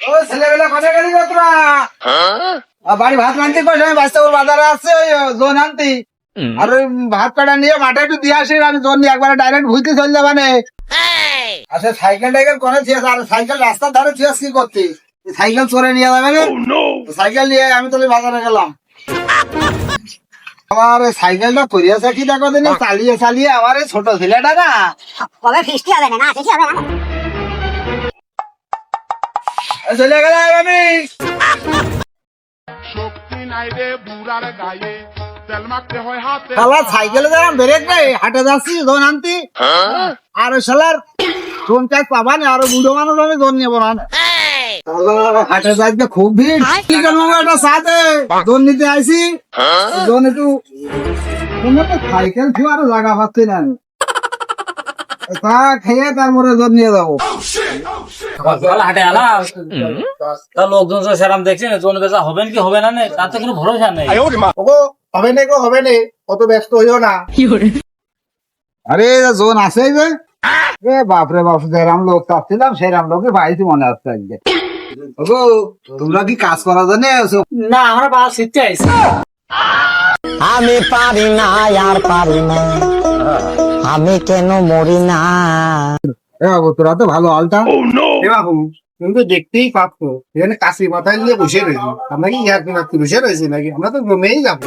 ও ছেলেবেলা কোথায় গেলি তোরা? বাড়ি ভাত রাঁধতে কই আমি বাস্তাপুর বাজারে আসছে ওই জোন আনতি। আর ওই ভাত কাটা নিয়ে মাঠে একটু দিয়ে আসি আমি জোন নিয়ে একবারে ডাইরেক্ট ভুইতে চলে যাবা নে। আচ্ছা সাইকেল টাইকেল কোনে ছিয়াস আর সাইকেল রাস্তার ধারে কি করতি? সাইকেল নিয়ে যাবে না। সাইকেল নিয়ে আমি বাজারে গেলাম। আমার সাইকেলটা করিয়াছে কি দেখো দিন চালিয়ে চালিয়ে আমার ছোট ছেলেটা না। কবে ফিস্টি হবে না না হবে না? এ চলে গেলাম আমি। শক্তি নাই রে বুড়ার গায়ে। তেল মাখতে হয় হাতে। শালা সাইকেলে যারাম ব্রেক নেই হাটে যাচ্ছি জোন আনতি আর ওই শালার জোন চাই পাবা না আর বুড়ো মানুষ আমি জোন নেব না হাটে যাইতে খুব ভিড়। কি করব একটা সাথে নিতে আইসি জোন একটু সাইকেল আরও জায়গা পাচ্ছি না। আমি। তা খেয়ে তারপরে জোন নিয়ে যাব। হাটে আলা তা লোকজন তো সেরাম দেখছেন জোন বেচা হবে কি হবে না নে, তার তো কোনো ভরসা নেই। ওগো হবে না গো হবে না। অত ব্যস্ত হইও না। আরে জোন আছে যে। এ বাপরে বাপ যেরাম লোক চাচ্ছিলাম সেরাম লোকে পাইছি মনে হচ্ছে আজকে। ওগো তোমরা কি কাজ করা জানে? না আমরা বাস শিখতে আইছি। আমি পারি না আর পারি না। আমি কেন মরি না? এ বাবু তোরা তো ভালো আলটা এ বাবু তুমি তো দেখতেই পাচ্ছ। এখানে কাশি মাথায় নিয়ে বসে রয়েছি। আমরা কি বসে রয়েছি নাকি? আমরা তো ঘুমেই যাব।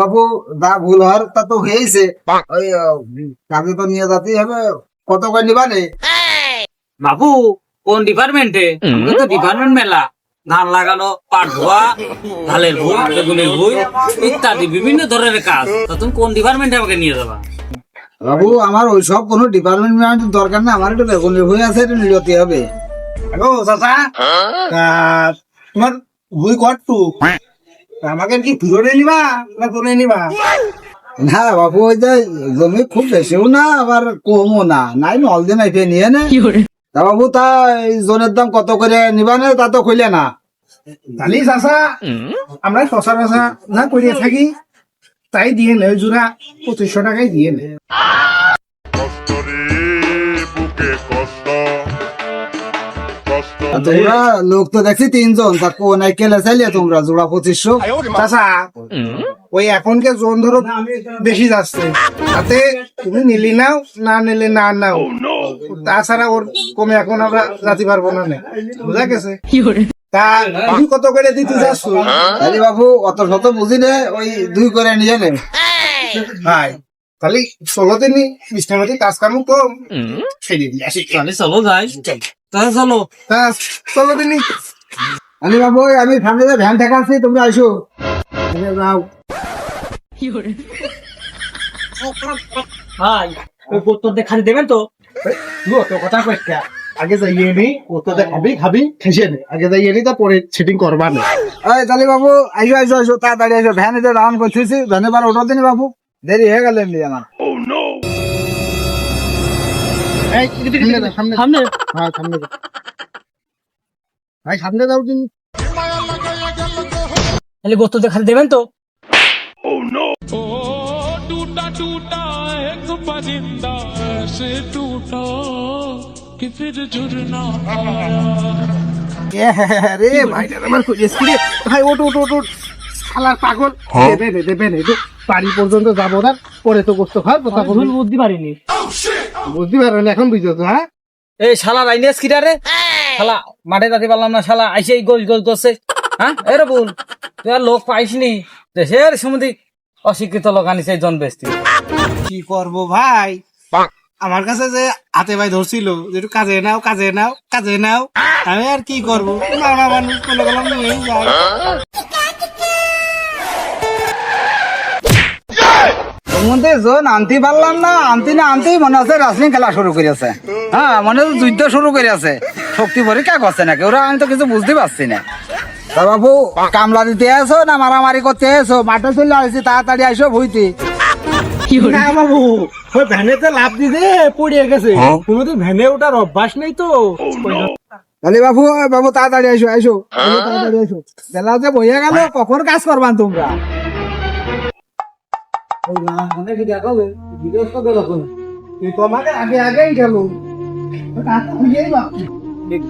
বাবু দা ভুল হওয়ার তা তো হয়েছে। ওই কাজে তো নিয়ে যেতেই হবে। কত করে নিবা নে বাবু কোন ডিপার্টমেন্টে তো ডিপার্টমেন্ট মেলা। ধান লাগানো পাট ধোয়া ধানের ভুই বেগুনের ভুই ইত্যাদি বিভিন্ন ধরনের কাজ। তা তুমি কোন ডিপার্টমেন্টে আমাকে নিয়ে যাবা? বাবু আমার ওই সব কোনো ডিপার্টমেন্ট দরকার না। আমার একটু বেগুনের ভুই আছে একটু নিরতি হবে। চাচা। তোমার ভুই কটটু আমাকে কি ফিরোনে নিবা না কোনে নিবা? না বাবু ওই যে জমি খুব বেশিও না আবার কমও না। নাই নল দিন আইপে নিয়ে নে। তা বাবু তা জোনের জনের দাম কত করে নিবানে তা তো কইলে না। তালি চাচা আমরা সচরাচর না করিয়া থাকি। তাই দিয়ে নেয় জোড়া পঁচিশশো টাকায় দিয়ে নেয় কষ্ট রে বুকে কষ্ট। কষ্ট আর তোমরা লোক তো দেখছি তিনজন তা কোন কেলে চাইলে তোমরা? জোড়া পঁচিশশো। চাচা ওই এখনকে জোন ধরো বেশি যাচ্ছে। তাতে তুমি নিলি নাও না নিলে না নাও। তাছাড়া ওর কমে এখন আমরা যাতে পারব না বুঝা গেছে? তা কত করে দিতে যাচ্ছ তাহলে বাবু অত শত বুঝি নে ওই দুই করে নিয়ে নে। ভাই তাহলে ষোলো দিনই বৃষ্টিমাতি কাজ কাম কম ছেড়ে দিয়ে আসি। চলো যাই তাহলে চলো। তা ষোলো দিনই আলি বাবু আমি ফ্যামিলিতে ভ্যান ঠেকাচ্ছি তোমরা আসো। যাও। ভাই ওই খালি দেবেন তো? তুই অত কথা কইটা আগে যাইয়ে নি তো খাবি খাবি খেসে নে। আগে যাইয়ে নি তা পরে সেটিং করবা না। এই তালি বাবু আইসো আইসো আইসো তাড়াতাড়ি আইসো। ভ্যান এতে রাউন্ড করতেছি বার ওঠো দিনি বাবু। দেরি হয়ে গেল এমনি আমার। সামনে যা, সামনে সামনে হ্যাঁ সামনে যা। ভাই সামনে যাও তুমি তাহলে বোতল খালি দেবেন তো टूटा टूटा एक परिंदा ऐसे टूटा कि फिर जुड़ना এ রে ভাইটা আমার কইছিস কি রে ভাই ওট ওট ওট ওট শালার পাগল দেবে নে দেবে নে তো বাড়ি পর্যন্ত যাবো না পরে তো গোস্ত খাওয়ার কথা ভুল বলবি বুদ্ধি পারিনি বুঝতে পারো না এখন বুঝছ তো হ্যাঁ? এই শালা লাইনেস কিটা রে? শালা মাঠে যাতে পারলাম না শালা আইসে এই গোল গোল করছে। হ্যাঁ? এরে বল তুই আর লোক পাইসনি। দেশের সমুদ্রে অশিক্ষিত লোক আনিছে জন বেস্তি। কি করব ভাই? আমার কাছে যে হাতে ভাই ধরছিল যে একটু কাজে নাও কাজে নাও কাজে নাও আমি আর কি করব? নানা মানুষ মনে করলাম নিয়েই যাই। মধ্যে জোন আনতে পারলাম না আনতে না আনতেই মনে হচ্ছে রাসলিং খেলা শুরু করেছে হ্যাঁ মনে হচ্ছে যুদ্ধ শুরু করেছে শক্তি পরীক্ষা করছে নাকি? ওরা আমি তো কিছু বুঝতে পারছি না। তা বাবু কামলা দিতে আসো না মারামারি করতে আসো মাঠে চলে আসছি তাড়াতাড়ি আইসো ভুইতে। না বাবু ওই ভ্যানেতে লাভ দিতে পড়িয়ে গেছে। তুমি তো ভ্যানে ওঠার অভ্যাস নেই তো। তাহলে বাবু বাবু তাড়াতাড়ি আইসো আইসো। তাড়াতাড়ি আইসো। বেলা যে বইয়া গেল কখন কাজ করবান তোমরা? অনেক দেখাবে? ভিডিও তো দেখো তোমাকে আগে আগেই গেল।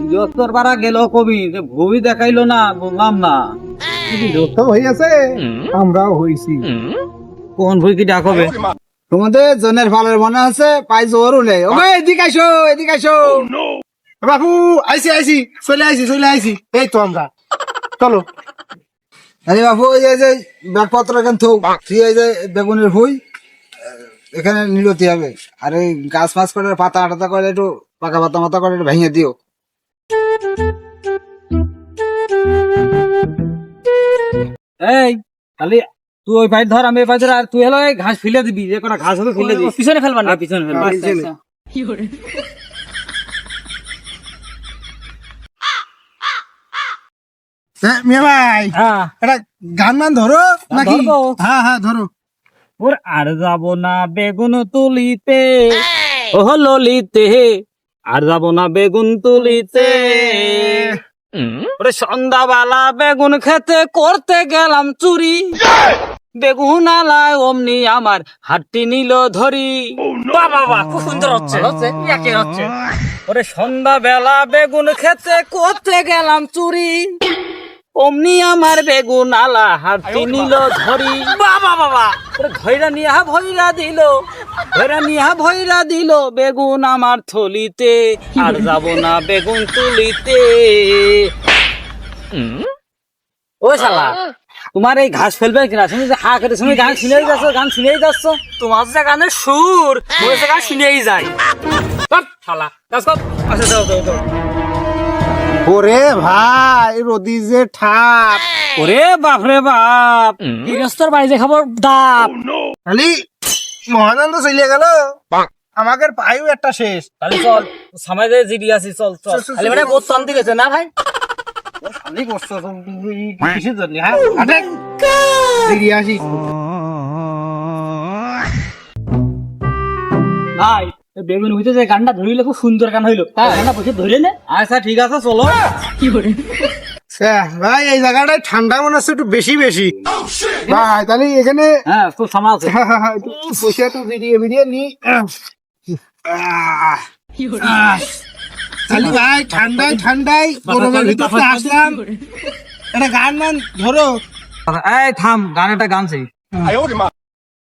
গৃহস্থর পাড়া গেল কবি যে ভূমি দেখাইলো না বললাম না। বিরক্ত হয়ে আমরাও হইছি। কোন ভুই কি ডাকবে তোমাদের জনের ফালের মনে আছে পাই জোর উলে ওকে এদিক আইসো এদিক আইসো। বাবু আইছি আইছি চলে আইছি চলে আইছি এই তো আমরা। চলো। আরে বাবু এই যে- ব্যাগপত্র এখানে থোক। তুই এই যে বেগুনের ভুই এখানে নিরতি হবে। আর এই গাছ ফাছ করে পাতা আটাতা করে একটু পাকা পাতা মাতা করে একটু ভেঙে দিও। এই খালি তুই ওই পাইট ধর আমি এই পাইট ধর আর তুই হলো এই ঘাস ফেলে দিবি। যে কটা ঘাস হবে ফেলে দিবি। পিছনে ফেলবা না? পিছনে ফেলবা আচ্ছা, আচ্ছা। হ্যাঁ, মিয়া ভাই হ্যাঁ। এটা গান মান ধরো নাকি? হ্যাঁ হ্যাঁ ধরো। ওর আর যাব না বেগুন তুলিতে। ও ললিতে আর যাব না বেগুন তুলিতে। ওরে সন্ধ্যাবেলা বেগুন খেতে করতে গেলাম চুরি। বেগুন আলায় অমনি আমার হাতটি নিল ধরি। বাবা বাবা খুব সুন্দর হচ্ছে হচ্ছে হচ্ছে। ওরে সন্ধ্যাবেলা বেগুন খেতে করতে গেলাম চুরি। অমনি আমার বেগুন আলা হাতটি নিল ধরি। বাবা বাবা। ধৈরা নিয়া ভৈরা দিল। ধৈরা নিয়া ভৈরা দিল বেগুন আমার থলিতে। আর যাব না বেগুন তুলিতে। ও শালা তোমার এই ঘাস ফেলবে কিনা? তুমি যে হা করে তুমি গান শুনেই যাচ্ছ গান শুনেই যাচ্ছ। তোমার যে গানের সুর ওই হচ্ছে গান শুনেই যায় শালা। কাজ কর। আচ্ছা যাও যাও যাও। ওরে ভাই রদি যে ঠাপ। ওরে বাপ। রে বাপ গৃহস্থর বাড়ি যে খাবার ডাব খালি মহানন্দ চলে গেল। আমাদের পায়ও একটা শেষ। তাহলে চল সামনে যে জিডি আছি চল চল। খালি মানে বহুত শান্তি গেছে না ভাই? শান্তি করছ কিসের জন্য? হ্যাঁ আসি। ভাই বেগুন হইতে যে গানটা ধরিলে খুব সুন্দর গান হইল। গানটা বসে ধরে নে। আচ্ছা ঠিক আছে চলো। স্যার, ভাই এই জায়গাটায় ঠান্ডা মনে হচ্ছে একটু বেশি বেশি। ভাই তাহলে এখানে হ্যাঁ খুব সামাল আছে। একটু বসে একটু ভিডিও ভিডিও নি তাহলে ভাই ঠান্ডায় ঠান্ডায় গরমের ভিতর আসলাম। একটা গান মান ধরো। এই থাম গানেটা গানছি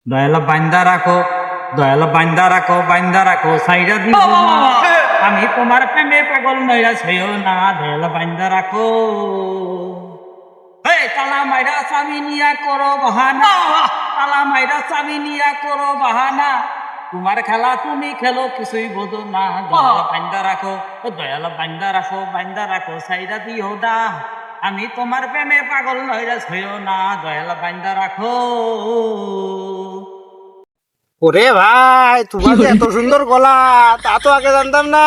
দয়ালা বান্দা রাখো। দয়ালা বান্দা রাখো বান্দা রাখো সাইরা দিব আমি তোমার প্রেমে পাগল নইরা ছইও না দয়ালা বান্দা রাখো। এই তালা মাইরা স্বামী নিয়া করো বাহানা। তালা মাইরা স্বামী নিয়া করো বাহানা। তোমার খেলা তুমি খেলো কিছুই বোঝো না দয়ালা বান্দা রাখো। দয়ালা বান্দা রাখো বান্দা রাখো সাইরা দিও দা আমি তোমার প্রেমে পাগল নইরা ছইও না দয়ালা বান্দা রাখো। ওরে ভাই তোমার এত সুন্দর গলা তা তো আগে জানতাম না।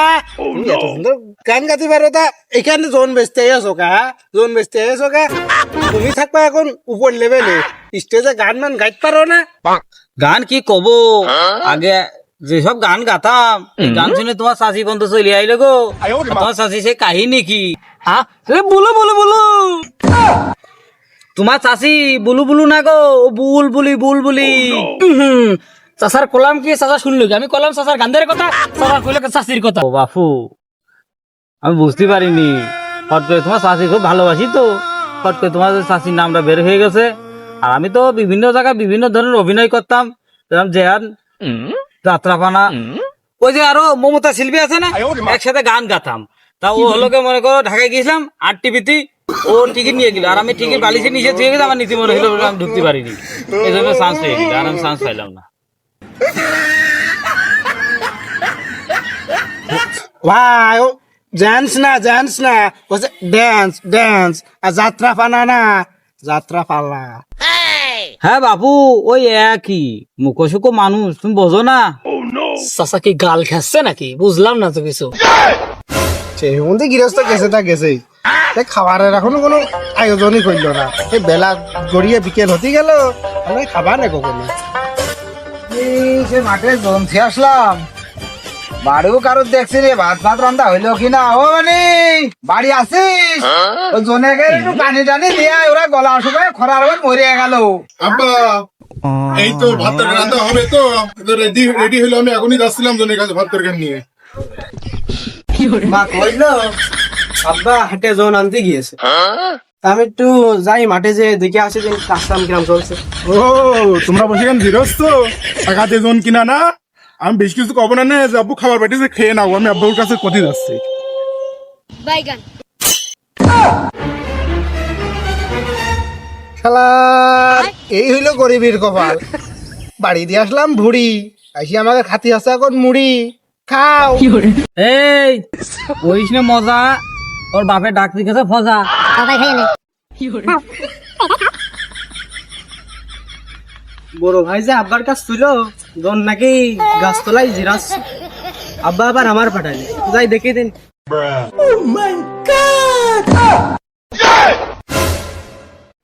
এত সুন্দর গান গাতে পারো তা এখানে জোন বেচতে আছো কা জোন বেচতে আছো কা। তুমি থাকবা এখন উপর লেভেলে স্টেজে গান মান গাইতে পারো না। গান কি কব? আগে যেসব গান গাতাম গান শুনে তোমার চাষি বন্ধু চলে আইলো গো। তোমার চাষি সে কাহিনী কি? হ্যাঁ বলো বলো বলো। তোমার চাষি বুলু বুলু না গো? বুল বুলি বুল বুলি উহুম, চাচার কলাম কি চাচা শুনলো আমি কলাম চাচার গান্ধারের কথা চাচা কইলো চাষির কথা? বাপু, আমি বুঝতে পারিনি। হট করে তোমার চাষি খুব ভালোবাসি তো। হট করে তোমার চাষির নামটা বের হয়ে গেছে। আর আমি তো বিভিন্ন জায়গায় বিভিন্ন ধরনের অভিনয় করতাম। যেরকম জেহান, যাত্রাপানা। ওই যে আরও মমতা শিল্পী আছে না, একসাথে গান গাতাম। তা ও হলো কে মনে করো, ঢাকায় গেছিলাম আর টিভিতে ও টিকিট নিয়ে গেল। আর আমি টিকিট বালিশে নিচে দিয়ে গেছে আমার নীতি মনে হলো আমি ঢুকতে পারিনি। এই জন্য চান্স পেয়ে গেল, আর আমি চান্স পাইলাম না। ভাই ও ড্যান্স না ড্যান্স না। বলছে ড্যান্স ড্যান্স আর যাত্রা পানা না যাত্রা পালা হ্যাঁ বাবু ওই একই। মুখোশুকো মানুষ তুমি বোঝো না? চাচা কি গাল খাচ্ছে নাকি? বুঝলাম না তো কিছু। সেই মধ্যে গৃহস্থ গেছে তা গেছেই খাবারের এখনও কোনো আয়োজনই করল না। এই বেলা গড়িয়ে বিকেল হতে গেল। আমি খাবার না কখনো এই সে মাঠে জমছে আসলাম। বাড়িও কারোর দেখছি রে ভাত ভাত রান্না হইল কিনা? ও মানে বাড়ি আছিস ও জনে গেলে একটু পানি টানি দিয়ে ওরা গলা শুকায় খরার হয়ে মরে গেল। আব্বা এই তো ভাত রান্না হবে তো। রেডি রেডি হলো আমি এখনই যাচ্ছিলাম জনের কাছে ভাত তরকারি নিয়ে। মা কইলো আব্বা হাটে জন আনতে গিয়েছে। তা আমি একটু যাই মাঠে যে দেখে আসি যে কিরাম চলছে। ও তোমরা বসে কেন ধীরজ তো টাকাতে জন কিনা না? আমি বেশ কিছু কব না নে যে আব্বু খাবার পাঠিয়েছে খেয়ে নাও আমি আব্বুর কাছে কথি যাচ্ছি। শালা এই হইল গরিবের কপাল। বাড়ি দিয়ে আসলাম ভুড়ি আইসি আমাকে খাতি আছে এখন মুড়ি। খাও। এই ওইস নে মজা। ওর বাপে ডাক দিকেছে ফজা। সবাই খেয়ে নে বড় ভাই যে আব্বার কাছ ছিল জন নাকি গাছতলায় জিরাস। আব্বা আবার আমার পাঠালে যাই দেখে দিন।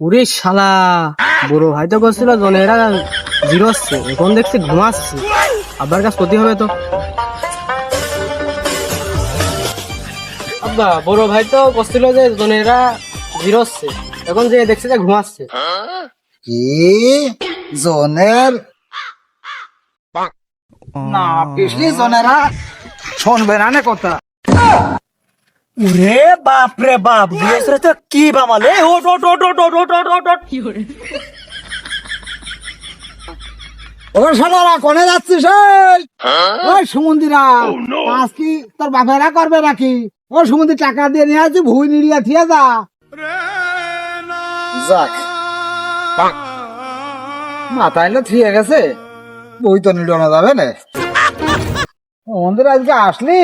ওরে শালা বড় ভাই তো করছিল জনেরা জিরোচ্ছে এখন দেখছি ঘুমাচ্ছে। আব্বার কাছ ক্ষতি হবে তো। বাবা বড় ভাই তো কষ্ট যে জনেরা জিরোচ্ছে। এখন যে দেখছে যে ঘুমাচ্ছে। কি? জনের? না জনেরা শুনবে না না কথা। বাপ রে বাপ তো কি বামালে? ও টো টো টো টো কি ওরে? কোনে যাচ্ছিস? হ্যাঁ? ওই সুমন্দিরা oh, আজ কি তোর বাপেরা করবে নাকি? ও সুমন্দি টাকা দিয়ে নেওয়া আছে ভুই নিড়িয়া থিয়া যা। যাক। মাথায় না থিয়ে গেছে? বই তো নিড়ানো যাবে না। আমাদের আজকে আসলি?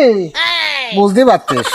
বুঝতে পারতিস।